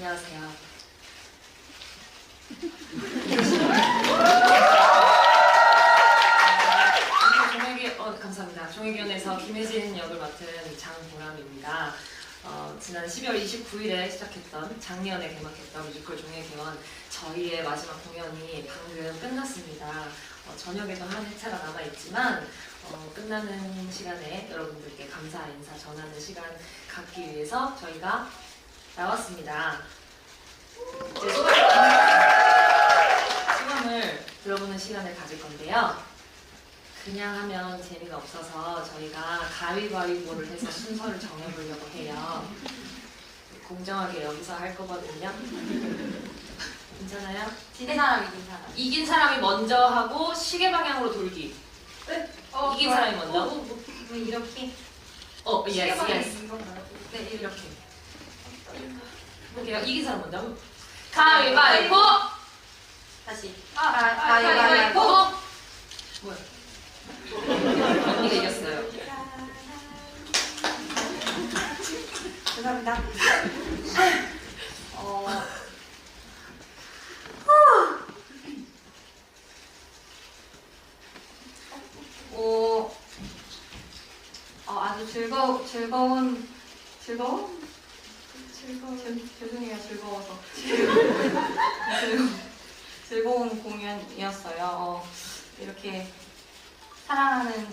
안녕하세요. 종혁이 어 감사합니다. 종혁연에서 김혜진 역을 맡은 장보람입니다. 어, 지난 12월 29일에 시작했던 작년에 개막했던 뮤지컬 종횡개원 저희의 마지막 공연이 방금 끝났습니다. 어, 저녁에도 한 회차가 남아 있지만 어, 끝나는 시간에 여러분들께 감사 인사 전하는 시간 갖기 위해서 저희가 나왔습니다. 이제 소감, 소감을 들어보는 시간을 가질 건데요. 그냥 하면 재미가 없어서 저희가 가위바위보를 해서 순서를 정해보려고 해요. 공정하게 여기서 할 거거든요. 괜찮아요? 진 사람 이긴 사람. 이긴 사람이 먼저 하고 시계 방향으로 돌기. 어, 이긴. 사람이 먼저. 어, 어, 어, 그럼 이렇게. 어, 시계 예스, 예스. 네, 이렇게. 이렇게. 이긴 사람 먼저. 가위바위보! 다시. 아, 가- 가위바위보! 가위바위보! 뭐야? 언니가 이겼어요. 죄송합니다. 어. 오, 어, 아주 즐거 즐거운 즐거운 즐거 죄- 죄송해요 즐거운 공연이었어요. 어, 이렇게 사랑하는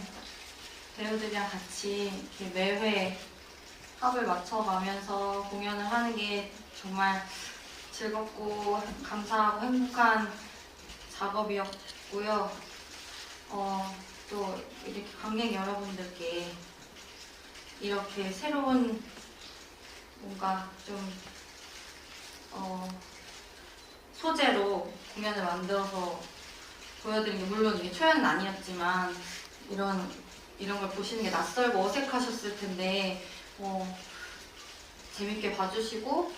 배우들이랑 같이 매회 합을 맞춰가면서 공연을 하는 게 정말 즐겁고 감사하고 행복한 작업이었고요. 어, 또 이렇게 관객 여러분들께 이렇게 새로운 뭔가 좀 어, 소재로 공연을 만들어서 보여드린 게 물론 이게 초연은 아니었지만 이런 이런 걸 보시는 게 낯설고 어색하셨을 텐데 어, 재밌게 봐주시고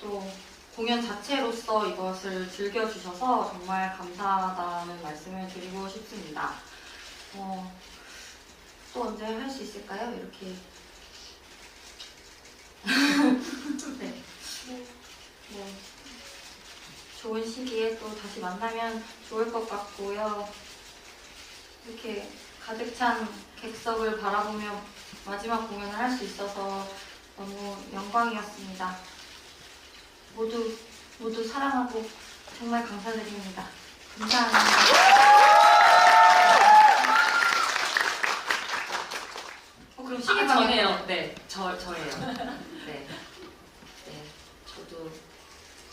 또 공연 자체로서 이것을 즐겨주셔서 정말 감사하다는 말씀을 드리고 싶습니다. 어, 또 언제 할 수 있을까요? 이렇게. 네. 네. 좋은 시기에 또 다시 만나면 좋을 것 같고요. 이렇게 가득 찬 객석을 바라보며 마지막 공연을 할 수 있어서 너무 영광이었습니다. 모두 모두 사랑하고 정말 감사드립니다. 감사합니다. 어, 그럼 시계 아, 저네요. 네, 저 저예요. 네, 네, 저도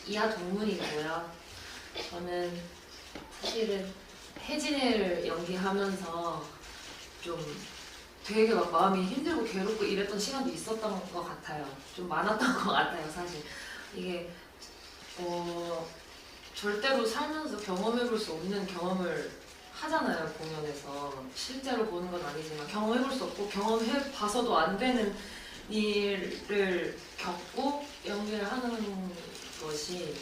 이하 동문이고요. 저는 사실은 혜진이를 연기하면서 좀 되게 막 마음이 힘들고 괴롭고 이랬던 시간도 있었던 것 같아요. 좀 많았던 것 같아요, 사실. 이게 어 절대로 살면서 경험해볼 수 없는 경험을 하잖아요 공연에서 실제로 보는 건 아니지만 경험해볼 수 없고 경험해 봐서도 안 되는 일을 겪고 연기를 하는 것이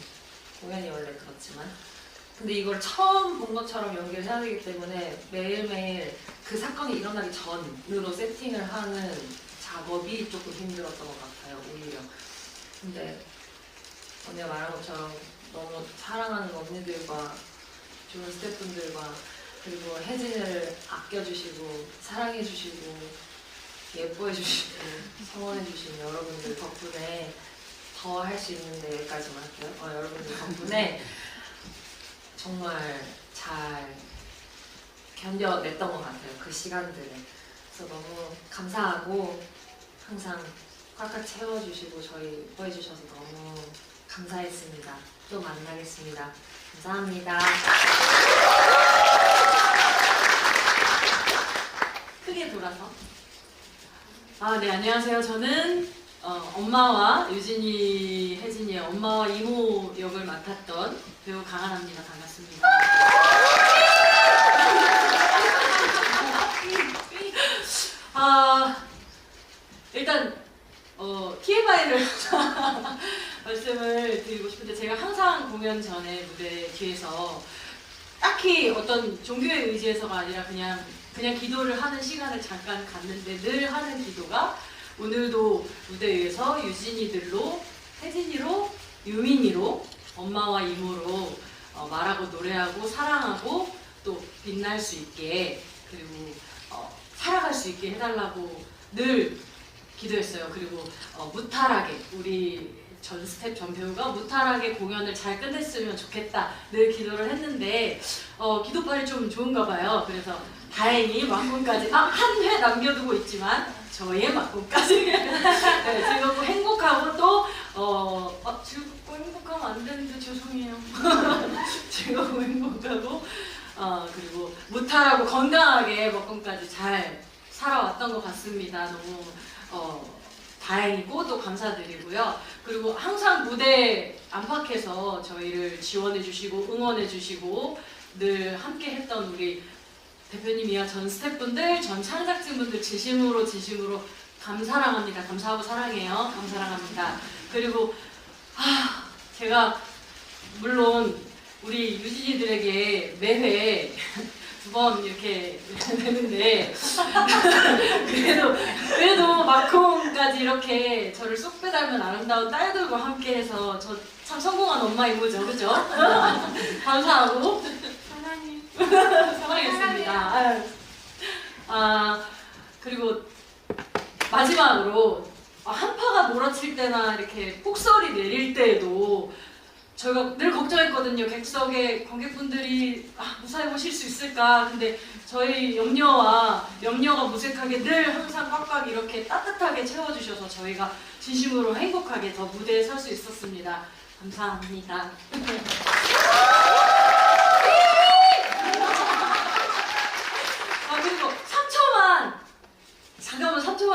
공연이 원래 그렇지만. 근데 이걸 처음 본 것처럼 연기를 해야 되기 때문에 매일매일 그 사건이 일어나기 전으로 세팅을 하는 작업이 조금 힘들었던 것 같아요 오히려. 근데 언니가 말한 것처럼 너무 사랑하는 언니들과 좋은 스태프분들과 그리고 혜진을 아껴주시고 사랑해주시고 예뻐해주시고 성원해주신 여러분들 덕분에 더 할 수 있는데 여기까지만 할게요. 어, 여러분들 덕분에 정말 잘 견뎌냈던 것 같아요. 그 시간들을. 그래서 너무 감사하고 항상 꽉꽉 채워주시고 저희 예뻐해주셔서 너무 감사했습니다. 또 만나겠습니다. 감사합니다. 크게 돌아서. 아, 네, 안녕하세요. 저는 어, 엄마와 유진이, 혜진이의 엄마와 이모 역을 맡았던 배우 강하나입니다. 반갑습니다. 아, 일단 어, TMI를 말씀을 드리고 싶은데 제가 항상 공연 전에 무대 뒤에서 딱히 어떤 종교에 의지해서가 아니라 그냥 그냥 기도를 하는 시간을 잠깐 갖는데 늘 하는 기도가 오늘도 무대 위에서 유진이들로 혜진이로 유민이로 엄마와 이모로 어, 말하고 노래하고 사랑하고 또 빛날 수 있게 그리고 어, 살아갈 수 있게 해달라고 늘 기도했어요. 그리고 어, 무탈하게 우리 전 스텝 전 배우가 무탈하게 공연을 잘 끝냈으면 좋겠다 늘 기도를 했는데 어, 기도빨이 좀 좋은가 봐요. 그래서 다행히 막공까지 아, 한회 남겨두고 있지만 저의 막공까지 네, 즐겁고 행복하고 또 어, 아, 즐겁고 행복하면 안 되는데 죄송해요. 즐겁고 행복하고 어, 그리고 무탈하고 건강하게 먹공까지 잘 살아왔던 것 같습니다. 너무 어, 다행이고 또 감사드리고요. 그리고 항상 무대 안팎에서 저희를 지원해 주시고 응원해 주시고 늘 함께 했던 우리 대표님이야 전 스태프분들, 전 창작진분들 진심으로 진심으로 감사랑합니다. 감사하고 사랑해요. 감사랑합니다. 그리고 아 제가 물론 우리 유진이들에게 매회 두 번 이렇게 되는데 그래도 그래도 마콩까지 이렇게 저를 쏙 빼닮은 아름다운 딸들과 함께해서 저 참 성공한 엄마인 거죠, 그죠? 감사하고 사랑했습니다. 아유. 아 그리고 마지막으로 아, 한파가 몰아칠 때나 이렇게 폭설이 내릴 때에도 저희가 늘 걱정했거든요. 객석에 관객분들이 아, 무사히 오실 수 있을까. 근데 저희 염려와 염려가 무색하게 늘 항상 꽉꽉 이렇게 따뜻하게 채워주셔서 저희가 진심으로 행복하게 더 무대에 설 수 있었습니다. 감사합니다. 아 그리고 3초만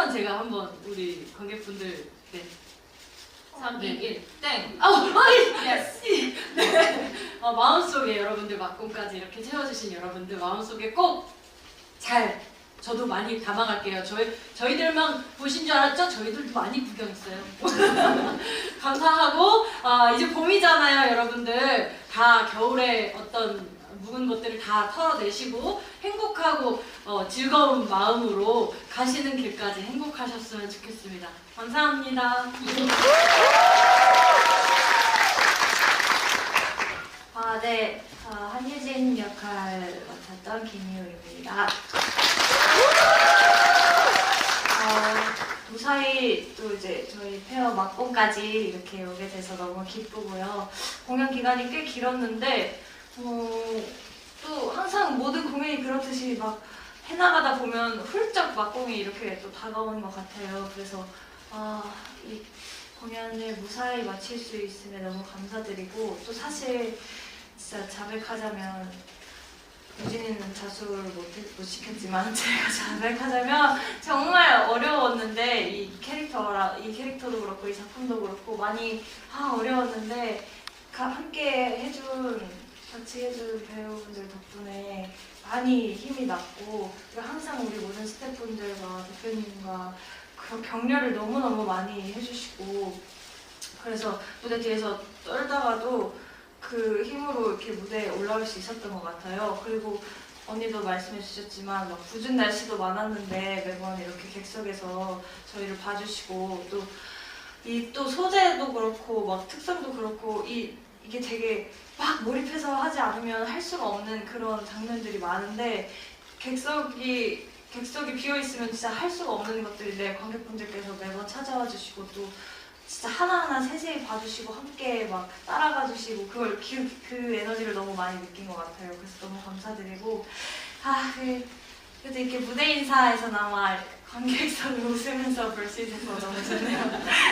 3초만 제가 한번 우리 관객분들 네. 3, 2, 1, 땡! 아, 아이, 예스. 네. 어, 마음속에 여러분들 막공까지 이렇게 채워주신 여러분들 마음속에 꼭잘 저도 많이 담아갈게요. 저희 저희들만 보신 줄 알았죠? 저희들도 많이 구경했어요. 감사하고 아, 이제 봄이잖아요, 여러분들. 다 겨울에 어떤 묵은 것들을 다 털어내시고 행복하고 어, 즐거운 마음으로 가시는 길까지 행복하셨으면 좋겠습니다. 감사합니다. 아, 네. 아, 한유진 역할 맡았던 김희우입니다. 어, 무사히 또 이제 저희 페어 막공까지 이렇게 오게 돼서 너무 기쁘고요. 공연 기간이 꽤 길었는데, 어, 또 항상 모든 공연이 그렇듯이 막 해나가다 보면 훌쩍 막공이 이렇게 또 다가오는 것 같아요. 그래서, 아, 이 공연을 무사히 마칠 수 있음에 너무 감사드리고, 또 사실 진짜 자백하자면 유진이는 자수를 못, 못 시켰지만 제가 자백하자면 정말 어려웠는데 이 캐릭터라 이 캐릭터도 그렇고 이 작품도 그렇고 많이 아 어려웠는데 가- 함께 해준 같이 해준 배우분들 덕분에 많이 힘이 났고 항상 우리 모든 스태프분들과 대표님과 그 격려를 너무너무 많이 해주시고 그래서 무대 뒤에서 떨다가도 그 힘으로 이렇게 무대에 올라올 수 있었던 것 같아요. 그리고 언니도 말씀해 주셨지만 막 궂은 날씨도 많았는데 매번 이렇게 객석에서 저희를 봐주시고 또 이또 소재도 그렇고 막 특성도 그렇고 이 이게 되게 막 몰입해서 하지 않으면 할 수가 없는 그런 장면들이 많은데 객석이 객석이 비어 있으면 진짜 할 수가 없는 것들인데 관객분들께서 매번 찾아와 주시고 또 진짜 하나하나 세세히 봐주시고 함께 막 따라가 주시고 그걸 그, 그 에너지를 너무 많이 느낀 것 같아요. 그래서 너무 감사드리고 아 그, 그래도 이렇게 무대 인사에서나마 관객석을 웃으면서 볼 수 있어서 너무 좋네요.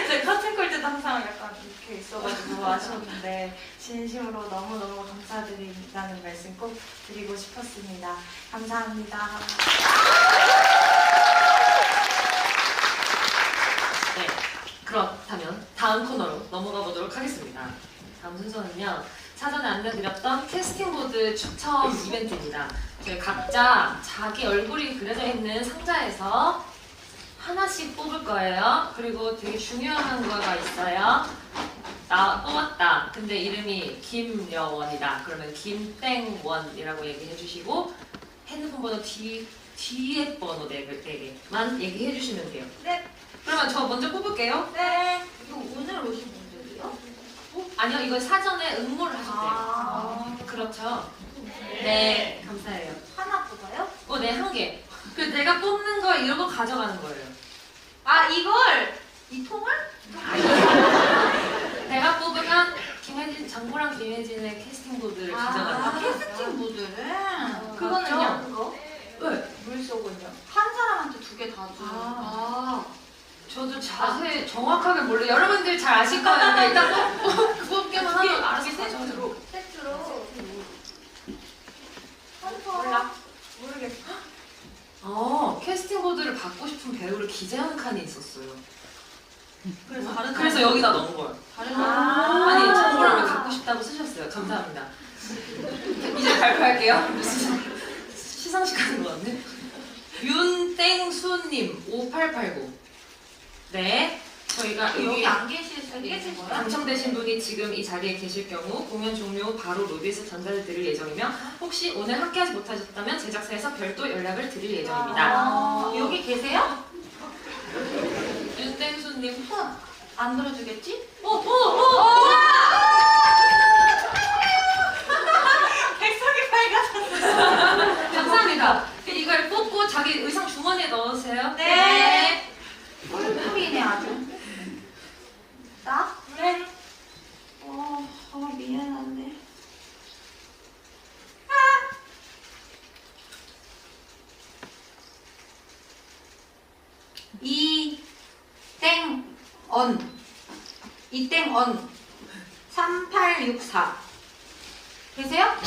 제가 커튼 콜 때도 항상 약간 이렇게 있어가지고 아쉬웠는데 진심으로 너무너무 감사드린다는 말씀 꼭 드리고 싶었습니다. 감사합니다. 네, 그렇다면 다음 코너로 넘어가 보도록 하겠습니다. 다음 순서는요. 사전에 안내드렸던 캐스팅보드 추첨 이벤트입니다. 저희 각자 자기 얼굴이 그려져 있는 상자에서 하나씩 뽑을 거예요. 그리고 되게 중요한 거가 있어요. 나 뽑았다. 근데 이름이 김여원이다. 그러면 김땡원이라고 얘기해 주시고 핸드폰 번호 뒤, 뒤에 번호 4개만 얘기해 주시면 돼요. 네. 그러면 저 먼저 뽑을게요. 네. 이거 오늘 오신? 어? 아니요, 이건 사전에 응모를 하셨대요. 아. 그렇죠. 네, 감사해요. 하나 뽑아요? 어, 네, 한 개. 그 내가 뽑는 거 이런 거 가져가는 거예요. 아 이걸 이 통을? 내가 뽑으면 김혜진, 장보랑 김혜진의 캐스팅 보드를 가져가는 아, 거예요. 캐스팅 모드를 그거는요? 맞죠? 그거? 네. 물속은요? 한 사람한테 두 개다 줘. 아, 저도 자세히 정확하게 몰라 요. 여러분들 잘 아실 거예요. 일단 뽑, 뽑, 뽑기만 하면 알아서 가져가죠. 세트로. 몰라. 모르겠어. 어, 캐스팅 보드를 받고 싶은 배우를 기재한 칸이 있었어요. 그래서 다른 그래서 여기다 넣은 거예요. 다른 아. 아니, 정보를 갖고 싶다고 쓰셨어요. 감사합니다. 이제 발표할게요. 시상식 하는 거 같네. 윤땡수님, 5889. 네. 저희가 여기 여기 안 계실 수도 있는 거야? 당첨되신 분이 지금 이 자리에 계실 경우 공연 종료 후 바로 로비에서 전달을 드릴 예정이며 혹시 오늘 함께하지 못하셨다면 제작사에서 별도 연락을 드릴 예정입니다. 아. 여기 계세요? 윤땡수님, 안 들어주겠지? 오, 오, 오! 백석이 밝아졌어. 감사합니다. 이걸 뽑고 자기 의상 주머니에 넣으세요. 네. 꿀꿀이네 아주. 나? 네. 어, 정말 미안한데. 이땡 언 이땡 언 3864 계세요?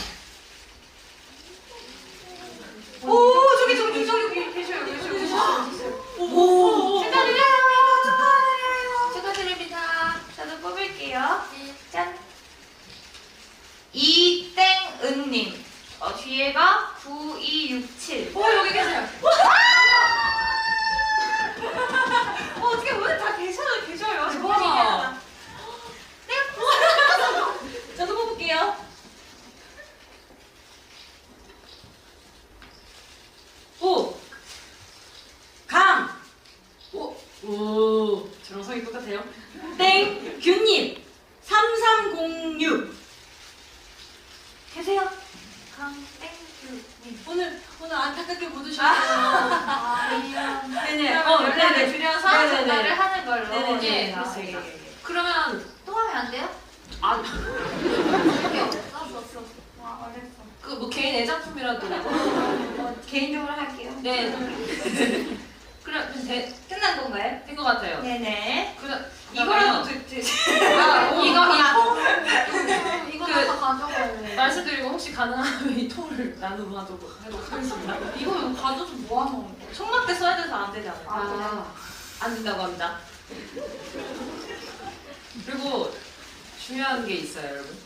오 저기 저기 저기 계셔요 계셔요 계셔요. 오, 축하드려요. 축하드려요. 축하드립니다. 저도 뽑을게요. 짠. 이땡은님 어, 뒤에가 9267. 오, 여기 계세요. 어, 어떻게 오늘 다 계셔요, 계셔요. 정말 대박. 신기하다. 네. 저도 뽑을게요. 오, 강! 오, 오, 저랑 성이 똑같아요. 땡! 균님! 3306! 계세요. 강땡큐님. 오늘, 오늘 안타깝게 못 오셨어요. 아, 미안. 네네. 그러면 어, 연락을 네네. 네네네. 전달을 하는 걸로. 네네네. 예, 그렇습니다. 그렇습니다. 그러면 또 하면 안 돼요? 아, 여기 없어. 없었어. 와, 어렸어. 그 뭐 개인 애작품이라도. 어, 개인적으로 할게요. 네. 그래, 되, 끝난 건가요? 된 것 같아요. 네네. 그래, 이거라도 드, 드. 아, 이거 이 이거 그- 다 가져갈래. 말씀드리고 혹시 가능하면 이 통을 나눔 하도록 하도록 하겠습니다. 이거 이거 가져서 뭐 하는 거야? 총각 때 써야 돼서 안 되지 않아요? 아, 안 된다고 합니다. 그리고 중요한 게 있어요, 여러분.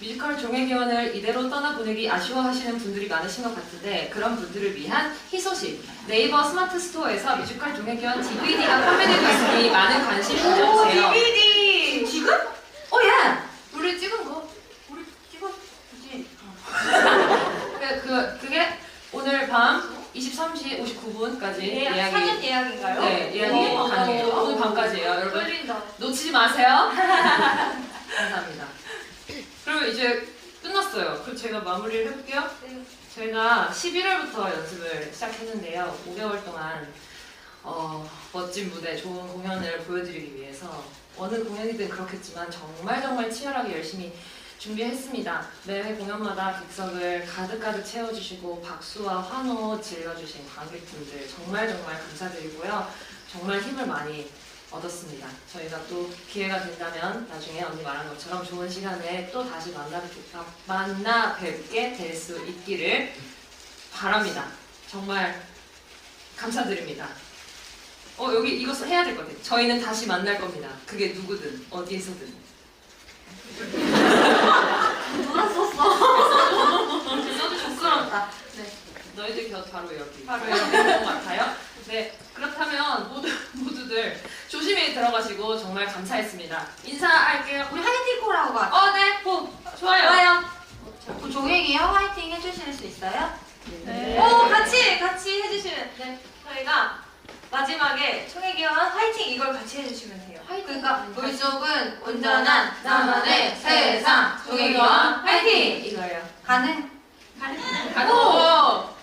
뮤지컬 종횡기원을 이대로 떠나보내기 아쉬워하시는 분들이 많으신 것 같은데 그런 분들을 위한 희소식 네이버 스마트 스토어에서 뮤지컬 종횡기원 DVD가 판매되고 있으니 많은 관심 오, 부탁주세요. DVD! 지금? 어, 야! 우리 찍은 거. 우리 찍었지. 그, 그, 그게 오늘 밤 23시 59분까지 예약, 예약이 사전 예약인가요? 네, 예약이 오, 가능해요. 오, 오늘 밤까지예요, 여러분. 떨린다. 놓치지 마세요. 감사합니다. 그러면 이제 끝났어요. 그럼 제가 마무리를 해볼게요. 네. 저희가 11월부터 연습을 시작했는데요. 5개월 동안 어, 멋진 무대, 좋은 공연을 보여드리기 위해서 어느 공연이든 그렇겠지만 정말 정말 치열하게 열심히 준비했습니다. 매회 공연마다 객석을 가득가득 채워주시고 박수와 환호 질러주신 관객분들 정말 정말 감사드리고요. 정말 힘을 많이 얻었습니다. 저희가 또 기회가 된다면 나중에 언니 말한 것처럼 좋은 시간에 또 다시 만나, 만나 뵙게 될 수 있기를 바랍니다. 정말 감사드립니다. 어 여기 이거 해야 될 것 같아요. 저희는 다시 만날 겁니다. 그게 누구든 어디에서든. 써도 부끄럽다. 네. 너희들 곁 바로 여기. 바로 여기 있는 것 같아요. 네. 그렇다면 모두 모두들 조심히 들어가시고 정말 감사했습니다. 인사할게요. 우리 화이팅콜하고 가. 어, 네. 오, 좋아요. 좋아요. 그 종혁이요? 화이팅 해주실 수 있어요? 네. 오, 같이, 같이 해주시면. 네. 저희가 마지막에 총회기원 화이팅 이걸 같이 해주시면 돼요. 그러니까 물속은 온전한 나만의 세상 종이와 화이팅! 이거예요. 가능? 오! 기분 좋